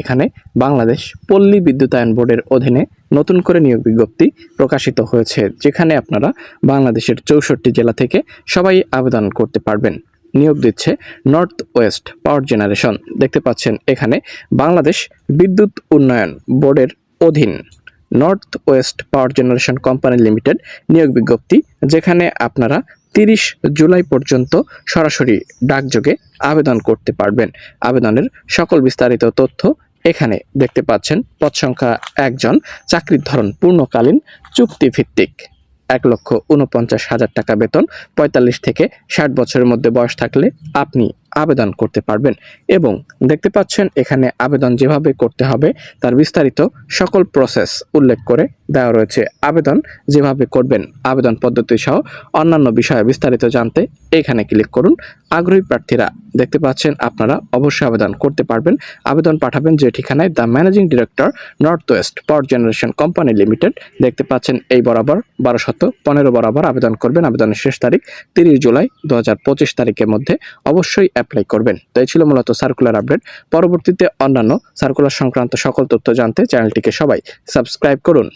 এখানে বাংলাদেশ পল্লী বিদ্যুতায়ন বোর্ডের অধীনে নতুন করে নিয়োগ বিজ্ঞপ্তি প্রকাশিত হয়েছে, যেখানে আপনারা বাংলাদেশের চৌষট্টি জেলা থেকে সবাই আবেদন করতে পারবেন। নিয়োগ দিচ্ছে নর্থ ওয়েস্ট পাওয়ার জেনারেশন দেখতে পাচ্ছেন এখানে বাংলাদেশ বিদ্যুৎ উন্নয়ন বোর্ডের অধীন north west power generation company limited নিয়োগ বিজ্ঞপ্তি, যেখানে আপনারা তিরিশ জুলাই পর্যন্ত সরাসরি ডাকযোগে আবেদন করতে পারবেন। আবেদনের সকল বিস্তারিত তথ্য এখানে দেখতে পাচ্ছেন পদ সংখ্যা একজন, চাকরির ধরন পূর্ণকালীন, চুক্তিভিত্তিক। এক লক্ষ উনপঞ্চাশ হাজার টাকা বেতন, পঁয়তাল্লিশ থেকে ষাট বছরের মধ্যে বয়স থাকলে আপনি আবেদন করতে পারবেন এবং দেখতে পাচ্ছেন এখানে আবেদন যেভাবে করতে হবে, তার বিস্তারিত সকল প্রসেস উল্লেখ করে দেওয়া রয়েছে। আবেদন যেভাবে করবেন, আবেদন পদ্ধতি সহ অন্যান্য বিষয়ে বিস্তারিত জানতে এখানে ক্লিক করুন। আগ্রহী প্রার্থীরা দেখতে পাচ্ছেন আপনারা অবশ্যই আবেদন করতে পারবেন। আবেদন পাঠাবেন যে ঠিকানায় the managing director, north west power generation company limited. দেখতে পাচ্ছেন এই বরাবর বারো শত পনেরো বরাবর আবেদন করবেন। আবেদনের শেষ তারিখ তিরিশ জুলাই দু হাজার পঁচিশ তারিখের মধ্যে অবশ্যই অ্যাপ্লাই করবেন। তো এই ছিল মূলত সার্কুলার আপডেট পরবর্তীতে অন্যান্য সার্কুলার সংক্রান্ত সকল তথ্য জানতে চ্যানেলটিকে সবাই সাবস্ক্রাইব করুন।